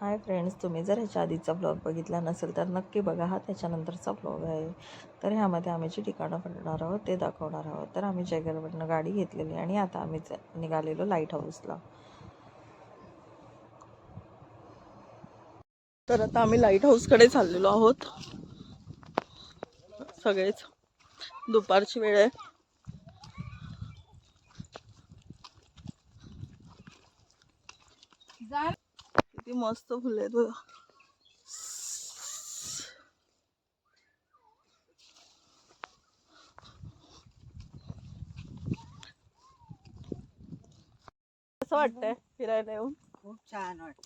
Hi friends तुम्ही जर ह्याच्या आधीचा ब्लॉग बघितला नसेल तर नक्की बघा. हा त्याच्यानंतरचा ब्लॉग आहे. तर ह्यामध्ये आम्ही जी ठिकाणं पडणार आहोत ते दाखवणार आहोत. तर आम्ही जयगडवरनं गाडी घेतलेली आणि आता आम्ही निघालेलो लाइट हाऊसला तर आता आम्ही लाइट हाऊसकडे चाललेलो आहोत. सगळेच. दुपारची वेळ आहे. किती मस्त फुले आहेत बघा. कसं वाटतंय फिरायला येऊन? खूप छान वाटत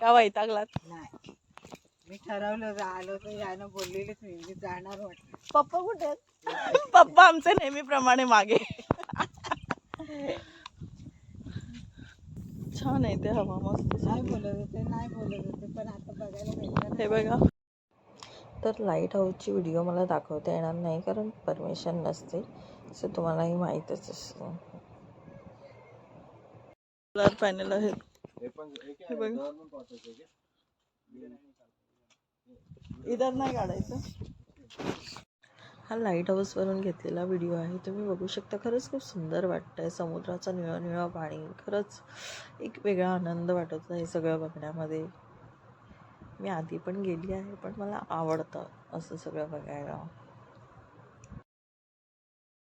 का वैतागलात? नाही. मी ठरवलं आलो तर यानं बोललेलीच मी मी जाणार म्हटलं पप्पा कुठे आहेत? पप्पा आमचे नेहमीप्रमाणे मागे. छान आहे ते हवा मस्त. नाही बोलत होते नाही बोलत होते पण आता बघायला भेटलं हे बघा. तर लाइट हाऊसची व्हिडिओ मला दाखवता येणार नाही कारण परमिशन नसते. सो तुम्हालाही माहीतच असतं. सोलार पॅनल आहेत. हे बघा. इधर नाही काढायचं. हा लाइट हाऊसवरून घेतलेला व्हिडिओ आहे. तुम्ही बघू शकता खरंच खूप सुंदर वाटतंय. समुद्राचा निळा निळा पाणी. खरंच एक वेगळा आनंद वाटत आहे सगळं बघण्यामध्ये. मी आधी पण गेली आहे पण मला आवडतं असं सगळं बघायला.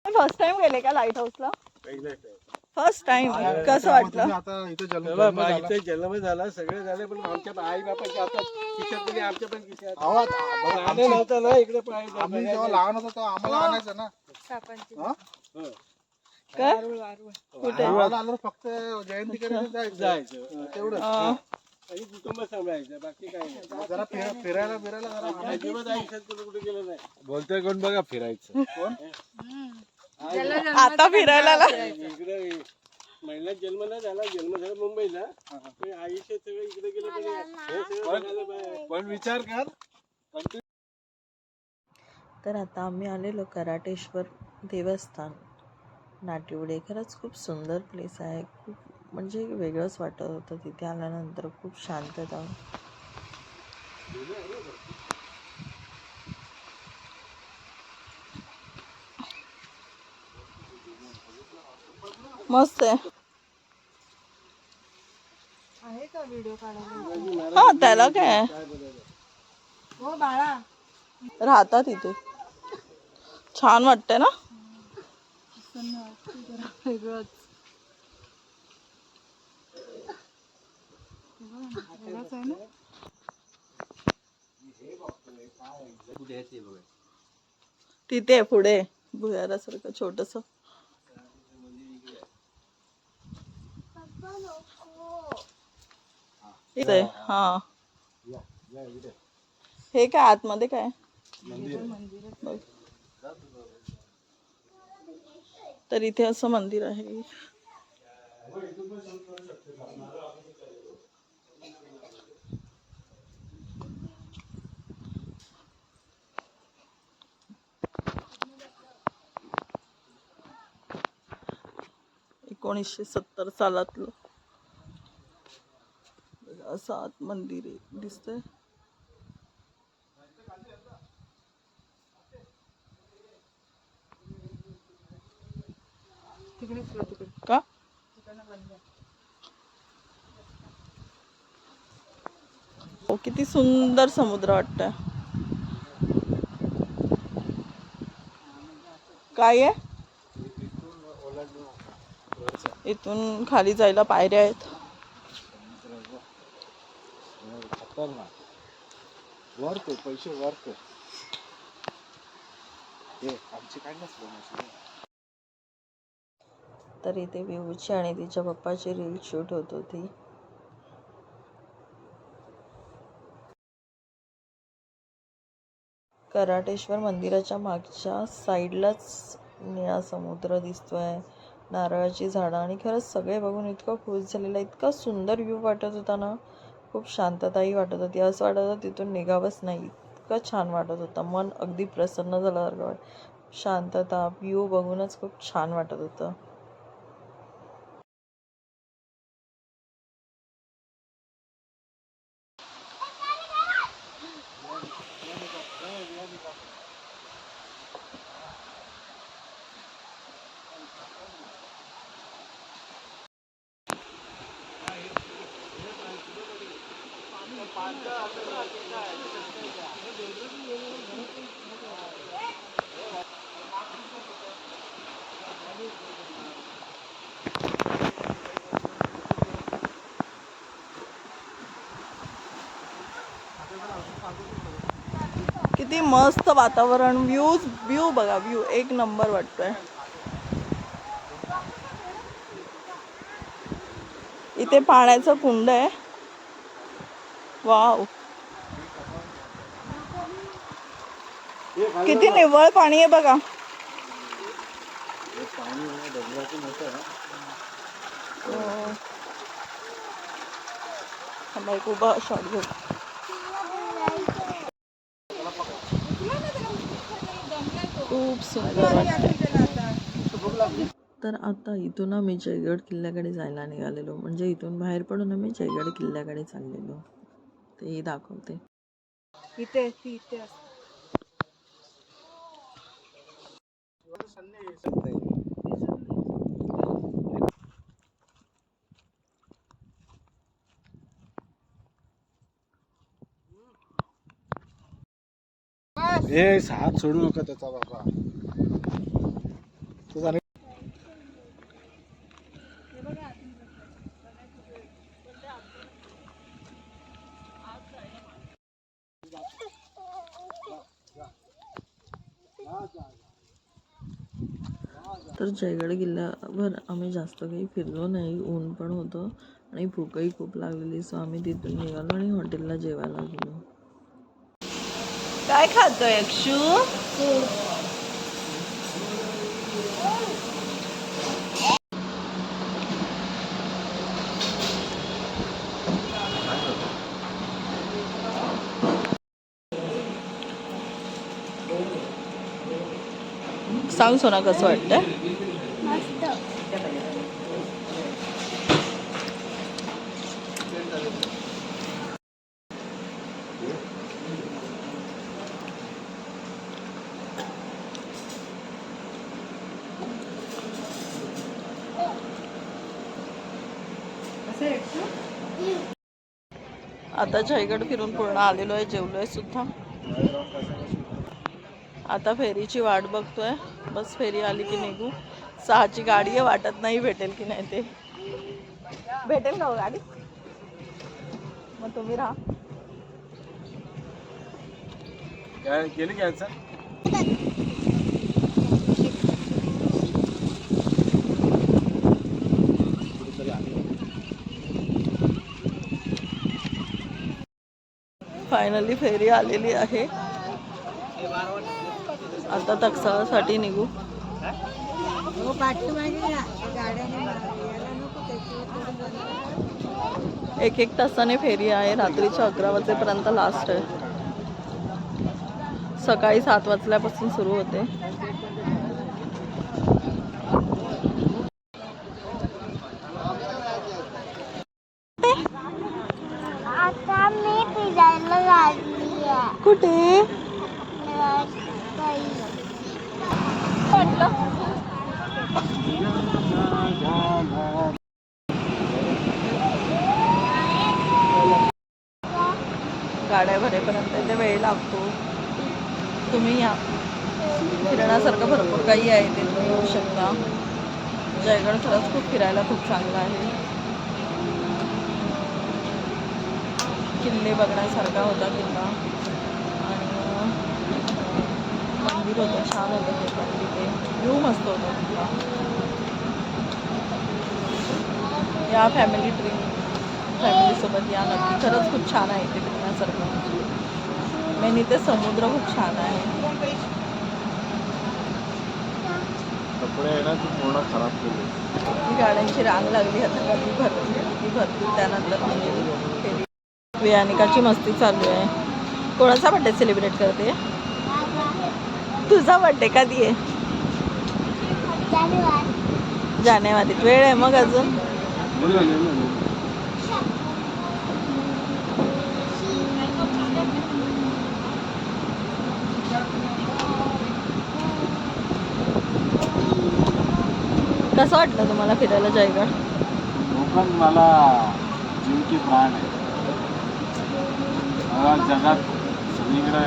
फर्स्ट टाइम गेले का लाइट हाऊसला? फ़र्स्ट टाइम कसं वाटलं? आता इथे जन्म तेव्हा झाला. इथे जन्म झाला सगळे झाले पण आमच्या आई बापाच्या आता खिशात गेले आमच्या पण खिशात. अहो, आता बघा, आले नव्हतं ना इकडे पाय आम्ही जेव्हा लहान होतो तेव्हा आम्हाला आणायचं ना. हा? काय? कुठे? आम्हाला आलं फक्त जयंती करायला जायचं. जायचं तेवढं अं, आणि कुटुंब सांभाळायचं बाकी काय नाही. जरा फिर- फिरायला फिरायला जरा आणायचं. अजिबात आयुष्यात कुठे कुठे गेलं नाही. बोलतोय कोण बघा फिरायचं. कोण? आता फिरायला ला- इकडे महिला जन्म नाही झाला जन्म झाला मुंबईला. पण आयुष्य सगळं इकडे गेलं पण सगळं बघायला पाहिजे. पण विचार कर. तर आता आम्ही आलेलो कराटेश्वर देवस्थान. नाटिवडे खरंच खूप सुंदर प्लेस आहे. खूप म्हणजे वेगळंच वाटत होतं तिथे आल्यानंतर. खूप शांतता. मस्त आहे. आहे का व्हिडिओ काढायला? हा त्याला काय? हो बाळा. राहतात इथे. छान वाटतंय ना? तिथे पुढे भुयारासारखं छोटस. हा. हे काय आतमध्ये काय? बघ. तर इथे असं मंदिर आहे. एकोणीसशे सत्तर सालातलं. असं आत मंदिर आहे. दिसतंय? तिकडे का? हो किती सुंदर समुद्र वाटतंय. काय आहे? इथून खाली जायला पायऱ्या आहेत. खतरनाक वरतो पैसे वरतो हे आमची काय नसलं तर इथे विहूची आणि तिच्या पप्पाची रील शूट होत होती. कराटेश्वर मंदिराच्या मागच्या साईडलाच निळा समुद्र दिसतोय. नारळाची झाडं आणि खरंच सगळे बघून इतकं खुश झालेला इतका सुंदर व्ह्यू वाटत होता ना. खूप शांतताही वाटत होती. असं वाटत होतं तिथून निघावंच नाही. इतकं छान वाटत होतं. मन अगदी प्रसन्न झाल्यासारखं वाट शांतता व्ह्यू बघूनच खूप छान वाटत होतं. किती मस्त वातावरण व्ह्यूज व्ह्यू बघा व्ह्यू एक नंबर वाटतोय. इथे पाण्याचं कुंड आहे. वाव किती निव्वळ पाणी आहे बघा. हो. उभा शॉट घेऊ. खूप सुंदर वाटतं तर आता इथून आम्ही जयगड किल्ल्याकडे जायला निघालेलो. म्हणजे इथून बाहेर पडून आम्ही जयगड किल्ल्याकडे चाललेलो. तेही दाखवते. इथे इथे. हे ए हात सोडू नका त्याचा बाबा. तर जयगड किल्ल्यावर आम्ही जास्त काही फिरलो नाही ऊन पण होतं आणि भूकही खूप लागलेली सो आम्ही तिथून निघालो आणि हॉटेलला जेवायला गेलो. काय खातोय अक्षू सांग सोना कसं वाटतंय आता जयगड फिरून पूर्ण आलेलो आहे जेवलोय सुद्धा. आता फेरीची वाट बघतोय. बस फेरी आली की निघू. सहाची गाडी आहे वाटत नाही भेटेल की नाही ते. भेटेल का हो गाडी? मग तुम्ही राहा. काय गेली घ्यायचं फायनली फेरी आलेली आहे. आता तक्साळासाठी निघू. हो. एक एक तासाने फेरी आहे. रात्रीच्या अकरा वाजेपर्यंत लास्ट आहे. सकाळी सात वाजल्यापासून सुरू होते आता मी फिरायला लागली आहे कुठे गाड्या भरेपर्यंत इथे वेळ लागतो तुम्ही या फिरण्यासारखं भरपूर काही आहे ते तुम्ही येऊ शकता. जयगड खरंच खूप फिरायला खूप चांगलं आहे. किल्ले बघण्यासारखा होता किल्ला आणि मंदिर होतं छान होतं ते पण तिथे. व्ह्यू मस्त होता तिथला. या फॅमिली ट्रिप फॅमिलीसोबत या नक्की. खरंच खूप छान आहे ते फिरण्यासारखं मेन इथे समुद्र खूप छान आहे. कपडे आहे ना तू पूर्ण खराब केले. ती गाड्यांची रांग लागली आता कधी भरली ती भरली त्यानंतर म्हणजे फेरी वियानिकाची मस्ती चालू आहे. कोणाचा बड्डे सेलिब्रेट करते? तुझा बड्डे कधी आहे? जानेवारीत. वेळ आहे मग अजून? कसं वाटलं तुम्हाला फिरायला जयगड? कोकण मला जीव की प्राण आहे. मला जगात सगळीकडे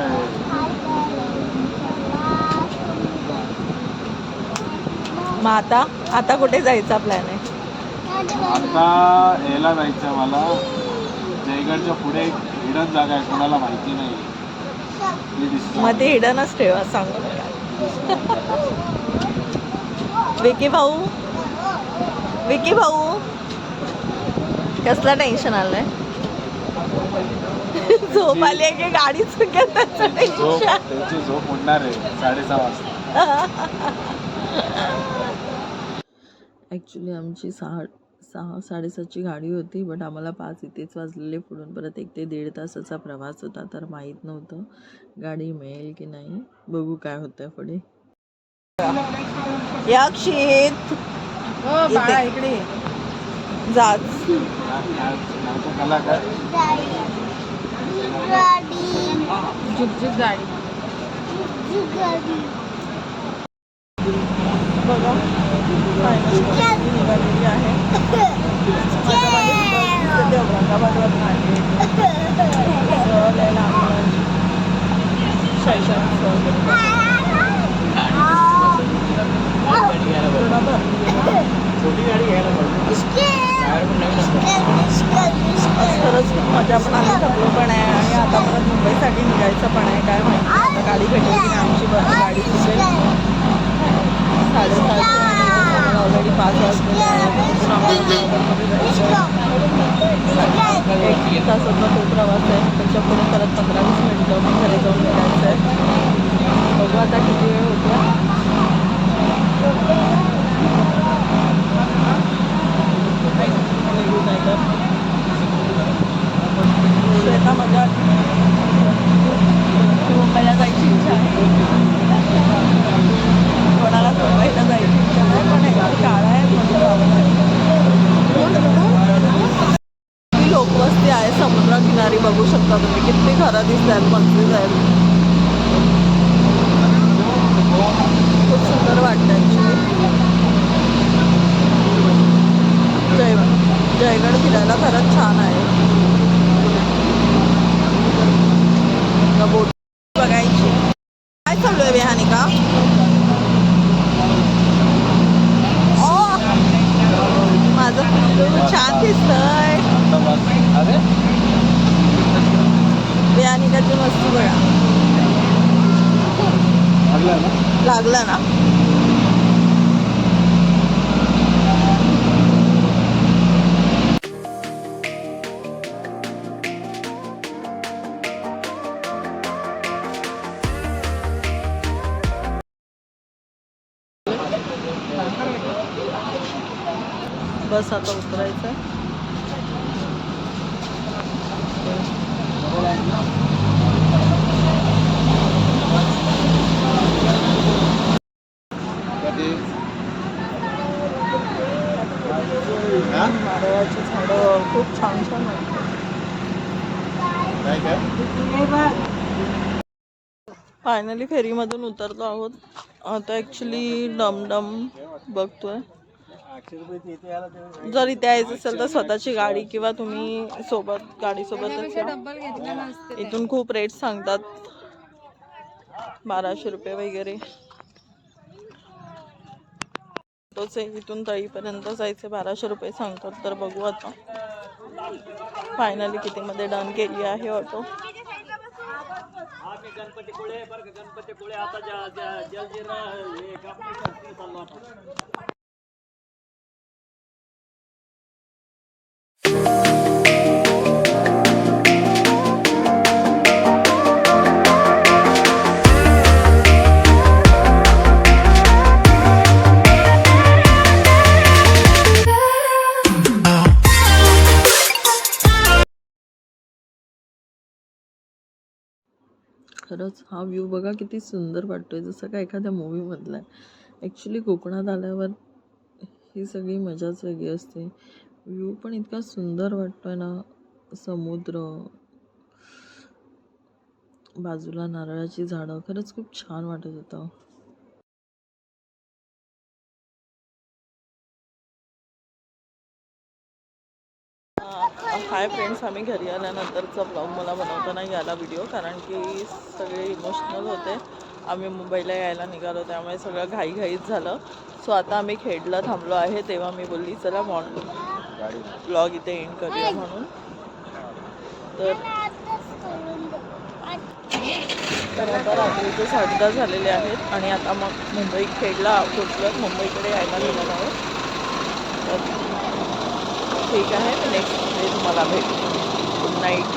मग आता? आता कुठे जायचा प्लॅन आहे? आता याला जायचं मला. जयगडच्या पुढे एक हिडन जागा आहे कोणाला माहिती नाही. ती मग ते हिडनच ठेवा सांगू नका. विकी भाऊ? विकी भाऊ कसला टेन्शन आलंय? झोप आली आहे की गाडी चुकेल त्याचं झोप त्यांची झोप उडणार आहे साडेसहा वाजता. ॲक्च्युली आमची सहा सहा साडेसातची गाडी होती बट आम्हाला पाच इथेच वाजलेले पुढून परत एक ते दीड तासाचा प्रवास होता तर माहीत नव्हतं गाडी मिळेल की नाही. बघू काय होतंय पुढे. यक्षित बाळा इकडे जात झुकझुक गाडी. बघा गाडी निघालेली आहे. मुलांची. शैक्षणिक खरंच खूप मजा पण आली. थकलो पण आहे. आणि आता परत मुंबईसाठी निघायचं पण आहे. काय माहिती? आता गाडी भेटेल की आमची बस गाडी चुकेल साडेसातशे ऑलरेडी पाच वाजलेले आहे तिथून आम्हाला मुंबईमध्ये जायचं आहे एक तासाचा तो प्रवास आहे त्याच्या पुढे परत पंधरा वीस मिनटं मग घरी जाऊन निघायचं आहे बघू आता किती वेळ होतो निघू नाही तर श्वेता मजा आली. मुंबईला जायची इच्छा आहे कोणाला मुंबईला जायची इच्छा नाही पण एकदम काळा आहे म्हणून जावं लागलं. किती लोकवस्ती आहे समुद्रकिनारी बघू शकता तुम्ही किती घरं दिसत आहेत मंत्री आहेत खूप सुंदर वाटतं ॲक्च्युली जय जयगड फिरायला खरंच छान आहे. बोट बघायची काय चालू आहे विहानिका ओ माझं पिल्लू छान दिसतंय अरे विहानिकाची मस्ती बघा लागलं ना लागलं ना बस आता उतरायचं आहे कधी नारळाची झाडं खूप छान छान वाटतात काय काय फायनली फेरीमधून उतरलो आहोत. आता ॲक्च्युली डमडम बघतोय. जर इथे यायचं असेल तर स्वतःची गाडी किंवा तुम्ही सोबत गाडीसोबतच. इथून खूप रेट सांगतात. बाराशे रुपये वगैरे. तोच आहे इथून तळीपर्यंत जायचे बाराशे रुपये सांगतात तर बघू आता. फायनली कितीमध्ये डन केली आहे ऑटो गणपती कुळे बरं गणपती कुळे आता जलजीरा हे कापणी चाललो आपण खरंच हा व्ह्यू बघा किती सुंदर वाटतोय जसं का एखाद्या मूवीमधला आहे. ॲक्च्युली कोकणात आल्यावर ही सगळी मजाच वेगळी असते. व्ह्यू पण इतका सुंदर वाटतोय ना समुद्र बाजूला नारळाची झाडं खरंच खूप छान वाटत होतं. हाय फ्रेंड्स आम्ही घरी आल्यानंतरचा ब्लॉग मला बनवता नाही आला व्हिडिओ कारण की सगळे इमोशनल होते. आम्ही मुंबईला यायला निघालो त्यामुळे सगळं घाईघाईत झालं. सो आता आम्ही खेडला थांबलो आहे तेव्हा मी बोलली चला मॉर्निंग ब्लॉग इथे एंड करूया म्हणून. तर तर आता रात्रीचे साडे दहा झालेले आहेत आणि आता मग मुंबई खेडला पोचलं मुंबईकडे यायला निघालो आहोत. ठीक आहे. नेक्स्ट डे तुम्हाला भेट. Good night